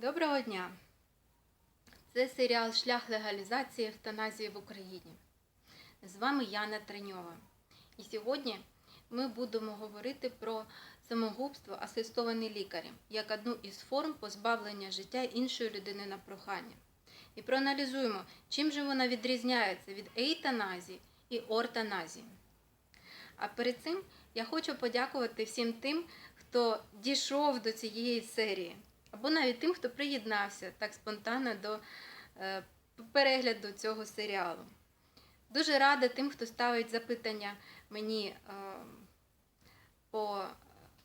Доброго дня! Це серіал Шлях легалізації евтаназії в Україні. З вами Яна Треньова. І сьогодні ми будемо говорити про самогубство асистований лікарем як одну із форм позбавлення життя іншої людини на прохання. І проаналізуємо, чим же вона відрізняється від ейтаназії і ортаназії. А перед цим я хочу подякувати всім тим, хто дійшов до цієї серії, або навіть тим, хто приєднався так спонтанно до е, перегляду цього серіалу. Дуже рада тим, хто ставить запитання мені е, по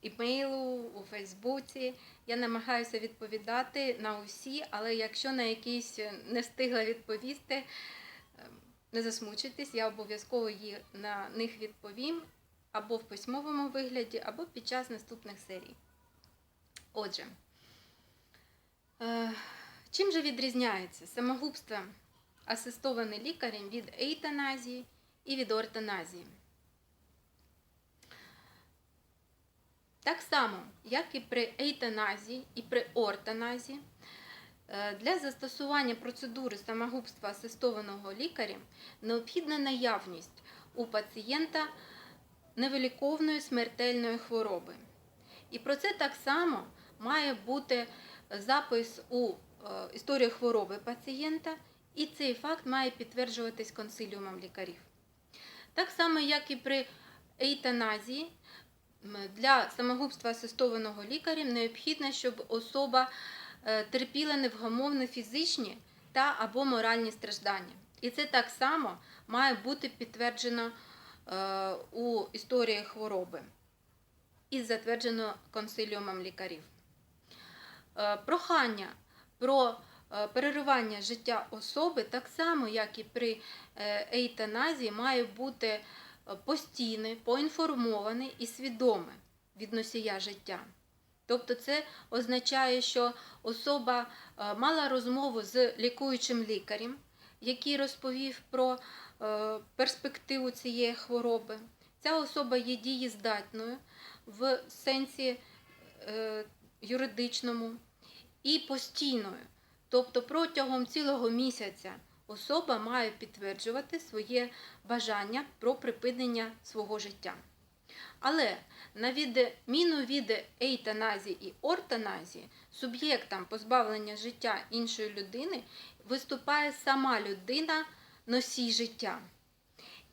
імейлу, у Фейсбуці. Я намагаюся відповідати на усі, але якщо на якісь не встигла відповісти, е, не засмучуйтесь, я обов'язково на них відповім або в письмовому вигляді, або під час наступних серій. Отже, чим же відрізняється самогубство асистоване лікарем від ейтаназії і від ортаназії? Так само, як і при ейтаназії і при ортаназії, е, для застосування процедури самогубства асистованого лікарем необхідна наявність у пацієнта невиліковної смертельної хвороби. І про це так само має бути запис у е, історії хвороби пацієнта, і цей факт має підтверджуватись консиліумом лікарів. Так само, як і при ейтаназії, для самогубства асистованого лікарем необхідно, щоб особа е, терпіла невгамовні фізичні та або моральні страждання. І це так само має бути підтверджено е, у історії хвороби і затверджено консиліумом лікарів. Е, Прохання про е, переривання життя особи, так само, як і при е, ейтаназії, має бути постійне, поінформоване і свідоме від носія життя. Тобто це означає, що особа мала розмову з лікуючим лікарем, який розповів про перспективу цієї хвороби. Ця особа є дієздатною в сенсі юридичному і постійною. Тобто протягом цілого місяця особа має підтверджувати своє бажання про припинення свого життя. Але на відміну від ейтаназії і ортаназії, суб'єктом позбавлення життя іншої людини виступає сама людина носій життя.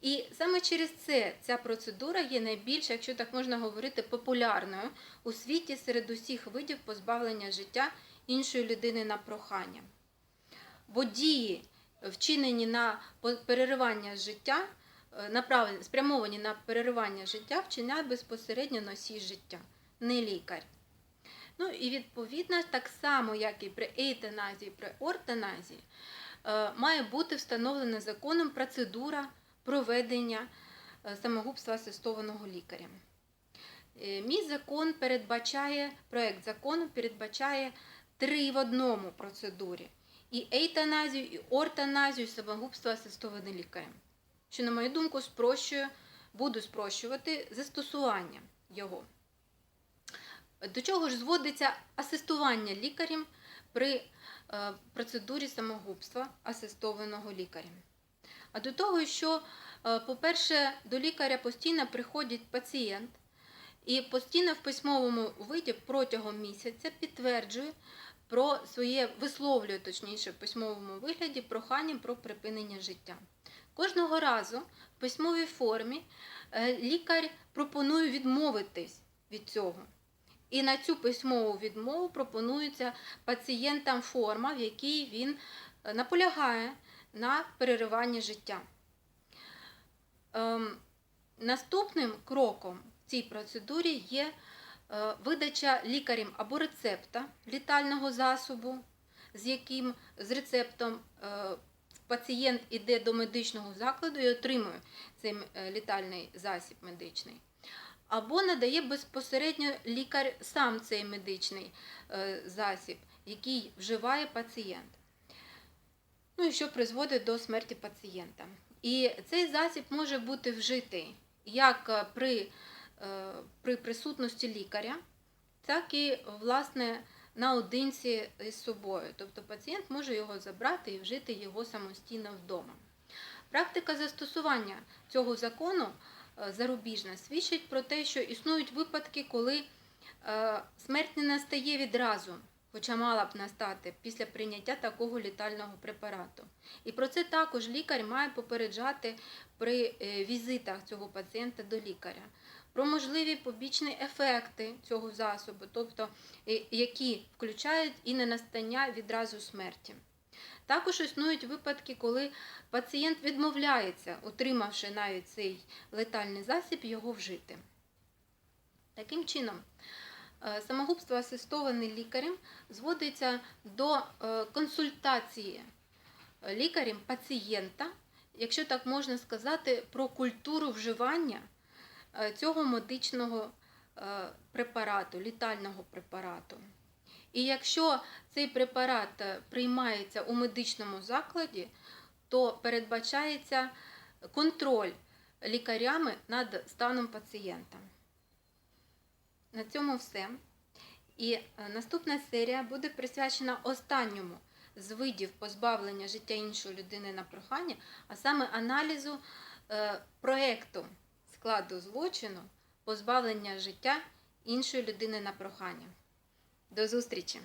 І саме через це ця процедура є найбільш, якщо так можна говорити, популярною у світі серед усіх видів позбавлення життя іншої людини на прохання. Бо дії, вчинені на переривання життя, е, направлені, спрямовані на переривання життя, вчиняє безпосередньо носій життя, не лікар. Ну і відповідно, так само, як і при ейтаназії, при ортаназії, е, має бути встановлена законом процедура проведення е, самогубства асистованого лікарем. Мій закон передбачає, проект закону передбачає три в одному процедурі: і ейтаназію, і ортаназію, і самогубство асистоване лікарем. Що, на мою думку, спрощує, буду спрощувати застосування його. До чого ж зводиться асистування лікарем при е, процедурі самогубства асистованого лікарем? А до того, що, е, по-перше, до лікаря постійно приходить пацієнт і постійно в письмовому виді протягом місяця підтверджує про своє висловлює, точніше, в письмовому вигляді прохання про припинення життя. Кожного разу в письмовій формі е, лікар пропонує відмовитись від цього. І на цю письмову відмову пропонується пацієнтам форма, в якій він е, наполягає на перериванні життя. Ем, наступним кроком в цій процедурі є е, видача лікарем або рецепта літального засобу, з яким з рецептом е, пацієнт іде до медичного закладу і отримує цей е, літальний засіб медичний. Або надає безпосередньо лікар сам цей медичний засіб, який вживає пацієнт. Ну і що призводить до смерті пацієнта. І цей засіб може бути вжитий як е, при, е, при присутності лікаря, так і власне наодинці із собою. Тобто пацієнт може його забрати і вжити його самостійно вдома. Практика застосування цього закону е, зарубіжна свідчить про те, що існують випадки, коли смерть не настає відразу, хоча мала б настати після прийняття такого літального препарату. І про це також лікар має попереджати при е, візитах цього пацієнта до лікаря. Про можливі побічні ефекти цього засобу, тобто е, які включають і ненастання відразу смерті. Також існують випадки, коли пацієнт відмовляється, отримавши навіть цей летальний засіб, його вжити. Таким чином, самогубство асистоване лікарем зводиться до е, консультації лікарем пацієнта, якщо так можна сказати, про культуру вживання е, цього медичного е, препарату, літального препарату. І якщо цей препарат е, приймається у медичному закладі, то передбачається контроль лікарями над станом пацієнта. На цьому все. І е, наступна серія буде присвячена останньому з видів позбавлення життя іншої людини на прохання, а саме аналізу е, проекту складу злочину позбавлення життя іншої людини на прохання. До зустрічі!